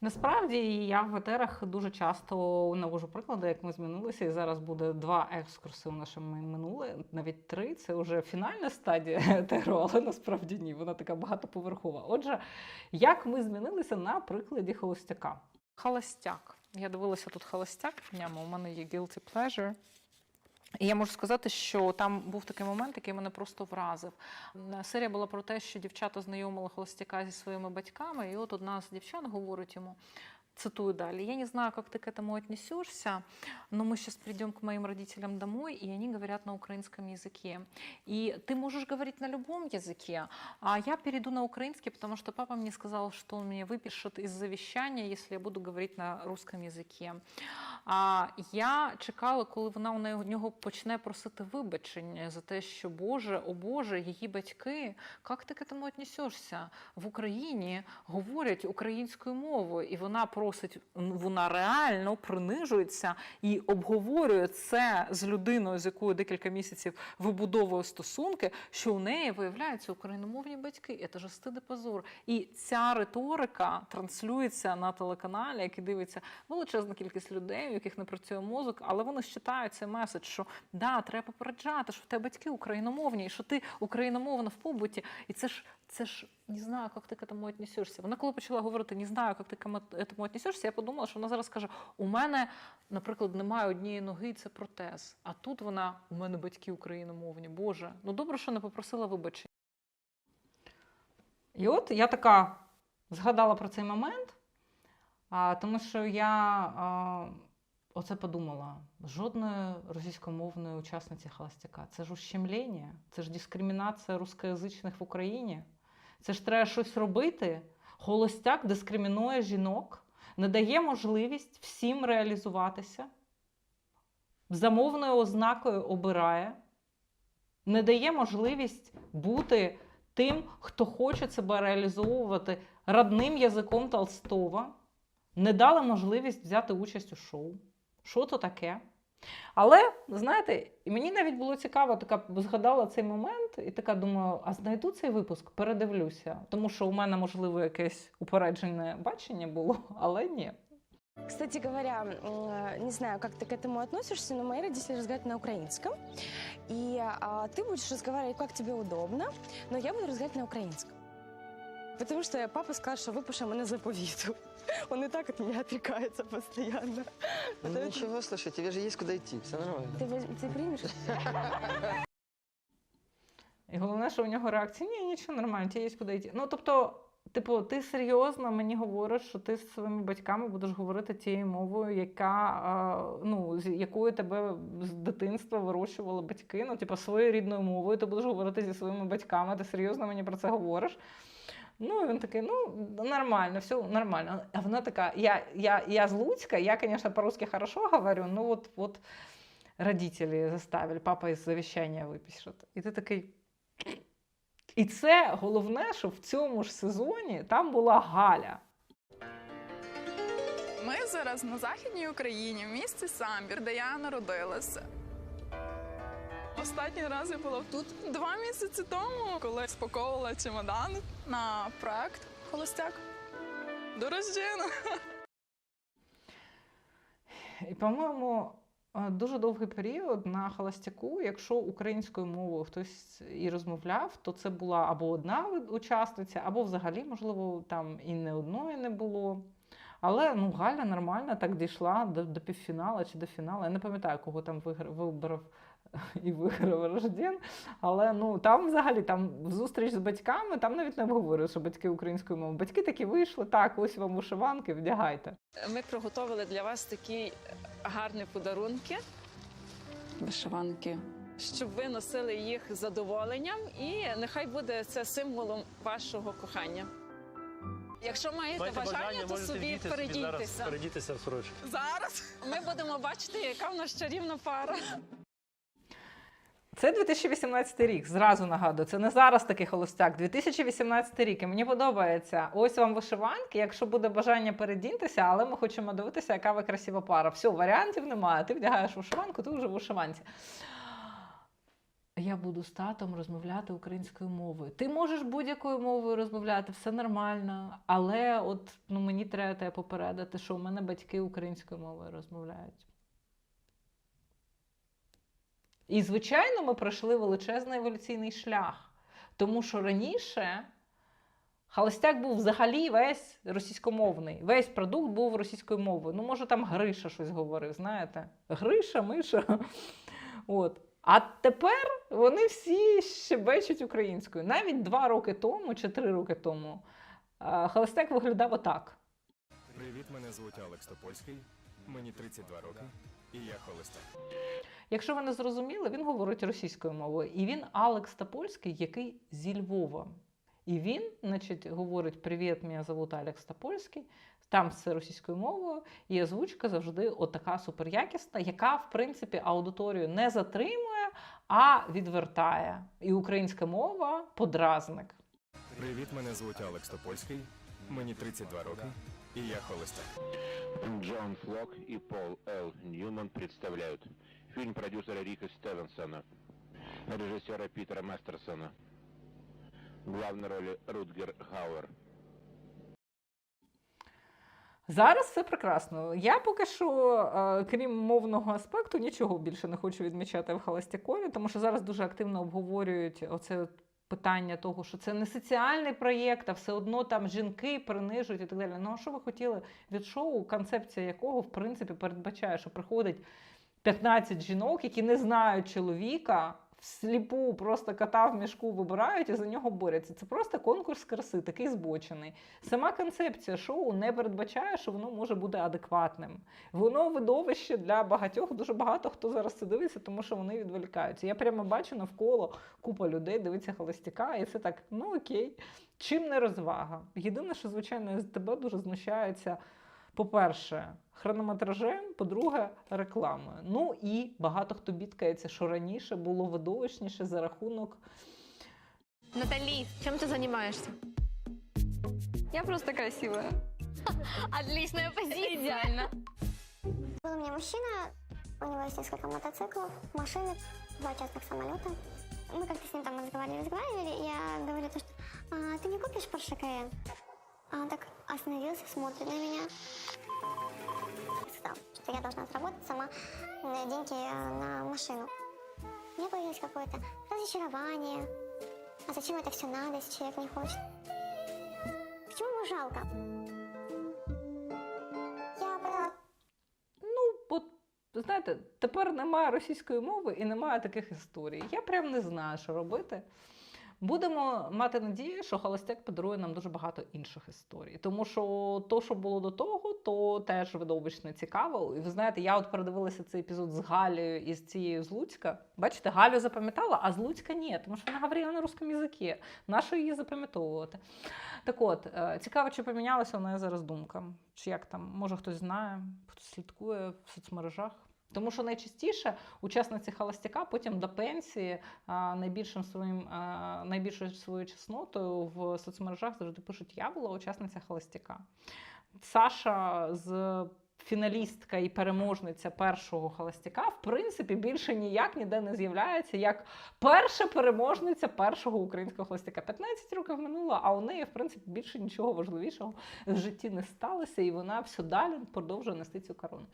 Насправді я в етерах дуже часто навожу приклади, як ми змінилися, і зараз буде два екскурси у нашому минуле, навіть три. Це вже фінальна стадія етеру, але насправді ні, вона така багатоповерхова. Отже, як ми змінилися на прикладі холостяка? Холостяк. Я дивилася тут холостяк. Прямо у мене є guilty pleasure. І я можу сказати, що там був такий момент, який мене просто вразив. Серія була про те, що дівчата знайомили холостяка зі своїми батьками, і от одна з дівчат говорить йому. Цитую далее. Я не знаю, как ты к этому отнесешься, но мы сейчас придем к моим родителям домой, и они говорят на украинском языке. И ты можешь говорить на любом языке, а я перейду на украинский, потому что папа мне сказал, что он мне выпишет из завещания, если я буду говорить на русском языке. А я чекала, коли вона у неї- у нього почне просити вибачення за те, що Боже, о Боже, її батьки, як ти к этому віднесешся? В Україні говорять українською мовою, і вона просить, вона реально принижується і обговорює це з людиною, з якою декілька місяців вибудовує стосунки, що у неї виявляються україномовні батьки. Це ж стид і позор. І ця риторика транслюється на телеканалі, який дивиться величезна кількість людей, у яких не працює мозок, але вони ж читають цей меседж, що да, треба попереджати, що в тебе батьки україномовні, і що ти україномовна в побуті. І це ж це ж не знаю, як ти к этому віднесешся. Вона коли почала говорити не знаю, як ти к этому віднесешся, я подумала, що вона зараз каже: у мене, наприклад, немає однієї ноги, і це протез. А тут вона у мене батьки україномовні. Боже, ну добре, що не попросила вибачення. І от я така згадала про цей момент, а, тому що я а, оце подумала: жодної російськомовної учасниці холостяка. Це ж ущемлення, це ж дискримінація рускоязичних в Україні. Це ж треба щось робити. Холостяк дискримінує жінок, не дає можливість всім реалізуватися, замовною ознакою обирає, не дає можливість бути тим, хто хоче себе реалізовувати родним язиком Толстого, не дали можливість взяти участь у шоу. Що то таке? Але, знаєте, і мені навіть було цікаво, така згадала цей момент, і така думаю, а знайду цей випуск, передивлюся. Тому що у мене, можливо, якесь упереджене бачення було, але ні. Кстати говоря, м, не знаю, как ты к этому относишься, но мои родители разговаривают на украинском. И а, ты будешь разговаривать, как тебе удобно, но я буду разговаривать на украинском. Потому что папа сказал, что выпишем на заповиту. Он и так от меня отрекается постоянно. Ну Это- ничего, слушай, тебе же есть куда идти, все нормально. Ты, воз- ты примешь? І головне, що у нього реакція: ні, нічого нормально, тебе є куди йти. Ну, тобто, типу, ти серйозно мені говориш, що ти з своїми батьками будеш говорити тією мовою, яка а, ну, з якою тебе з дитинства вирощували батьки. Ну, типу, своєю рідною мовою ти будеш говорити зі своїми батьками. Ти серйозно мені про це говориш? Ну, і він такий, ну, нормально, все нормально. А вона така, я, я, я з Луцька, я, конечно, по-русски хорошо говорю, ну вот, вот родители заставили, папа із завещання випишет. І ти такий. І це головне, що в цьому ж сезоні там була Галя. Ми зараз на західній Україні, в місті Самбір, де я народилася. Останній раз я була тут два місяці тому, коли спаковувала чемодан на проект Холостяк. До Рождена. І, по-моєму, е, дуже довгий період на холостяку, якщо українською мовою хтось і розмовляв, то це була або одна учасниця, або взагалі, можливо, там і не одної не було. Але ну, Галя нормально так дійшла до, до півфіналу чи до фіналу. Я не пам'ятаю, кого там виграв, вибрав і виграв Рожден. Але ну там взагалі там зустріч з батьками, там навіть не обговорюють, що батьки українською мовою. Батьки такі вийшли, так, ось вам вишиванки, вдягайте. Ми приготували для вас такі гарні подарунки, Вишиванки. щоб ви носили їх з задоволенням, і нехай буде це символом вашого кохання. Якщо маєте, Маєте бажання, то собі передійтеся. в сорочку. Зараз Ми будемо бачити, яка в нас чарівна пара. Це 2018 рік, зразу нагадую. Це не зараз такий холостяк. 2018 рік. І мені подобається. Ось вам вишиванки. Якщо буде бажання передіньтеся, але ми хочемо дивитися, яка ви красива пара. Все, варіантів немає. Ти вдягаєш вишиванку, ти вже в вишиванці. Я буду з татом розмовляти українською мовою. Ти можеш будь-якою мовою розмовляти, все нормально. Але от ну, мені треба попередити, що у мене батьки українською мовою розмовляють. І, звичайно, ми пройшли величезний еволюційний шлях. Тому що раніше Холостяк був взагалі весь російськомовний. Весь продукт був російською мовою. Ну, може, там Гриша щось говорив, знаєте? Гриша, Миша. От. А тепер вони всі щебечуть українською. Навіть два роки тому чи три роки тому а, Холостяк виглядав отак. Привіт, мене звуть Алекс Топольський. Мені 32 роки, і я холостяк. Якщо ви не зрозуміли, він говорить російською мовою. І він Алекс Топольський, який зі Львова. І він, значить, говорить: Привіт, мене зовут Алекс Топольський. Там все російською мовою, і озвучка завжди отака суперякісна, яка, в принципі, аудиторію не затримує, а відвертає. І українська мова подразник. Привіт, мене звуть Алекс Топольський. Мені 32 роки, і я холостяк. Джон Флок и Пол Л. Ньюман представляют фильм продюсера Рика Стевенсона, режиссера Питера Мастерсона. В главной роли Рутгер Хауэр. Зараз все прекрасно. Я поки що, е, крім мовного аспекту, нічого більше не хочу відмічати в Холостякові, тому що зараз дуже активно обговорюють оце питання того, що це не соціальний проєкт, а все одно там жінки принижують і так далі. Ну а що ви хотіли від шоу, концепція якого, в принципі, передбачає, що приходить 15 жінок, які не знають чоловіка, всліпу просто кота в мішку вибирають і за нього борються. Це просто конкурс краси, такий збочений. Сама концепція шоу не передбачає, що воно може бути адекватним. Воно видовище для багатьох. Дуже багато хто зараз це дивиться, тому що вони відволікаються. Я прямо бачу навколо купа людей дивиться холостяка, і це так, ну окей. Чим не розвага? Єдине, що звичайно з тебе дуже знущається. По-перше, хронометражем, по-друге, рекламою. Ну і багато хто бідкається, що раніше було видовищніше за рахунок Натали, чем ты занимаешься? Я просто красивая. Отличная позиция. Идеально. Был у меня мужчина, у него есть несколько мотоциклов, машины, два частных самолета. Мы как-то с ним там разговаривали, разговаривали, и я говорю то, что «А, ты не купишь Porsche Cayenne? А он так остановился, смотрит на меня. И Сказал, что я должна заработать сама э, деньги э, на машину. У меня появилось какое-то разочарование. А зачем это все надо, если человек не хочет? Почему ему жалко? Я поняла Ну, от знаєте, тепер немає російської мови і немає таких історій. Я прям не знаю, що робити. Будемо мати надію, що холостяк подарує нам дуже багато інших історій. Тому що то, що було до того, то теж видовищно цікаво. І ви знаєте, я от передивилася цей епізод з Галею і з цією з Луцька. Бачите, Галю запам'ятала, а з Луцька ні, тому що вона говорила на русском язикі. Нащо її запам'ятовувати? Так от, е, цікаво, чи помінялася в неї зараз думка. Чи як там, може хтось знає, хтось слідкує в соцмережах. Тому що найчастіше учасниці холостяка потім до пенсії найбільшим своїм найбільшою своєю чеснотою в соцмережах завжди пишуть: Я була учасниця холостяка. Саша з фіналістка і переможниця першого холостяка, в принципі, більше ніяк ніде не з'являється як перша переможниця першого українського холостяка. 15 років минуло, а у неї, в принципі, більше нічого важливішого в житті не сталося, і вона все далі продовжує нести цю корону.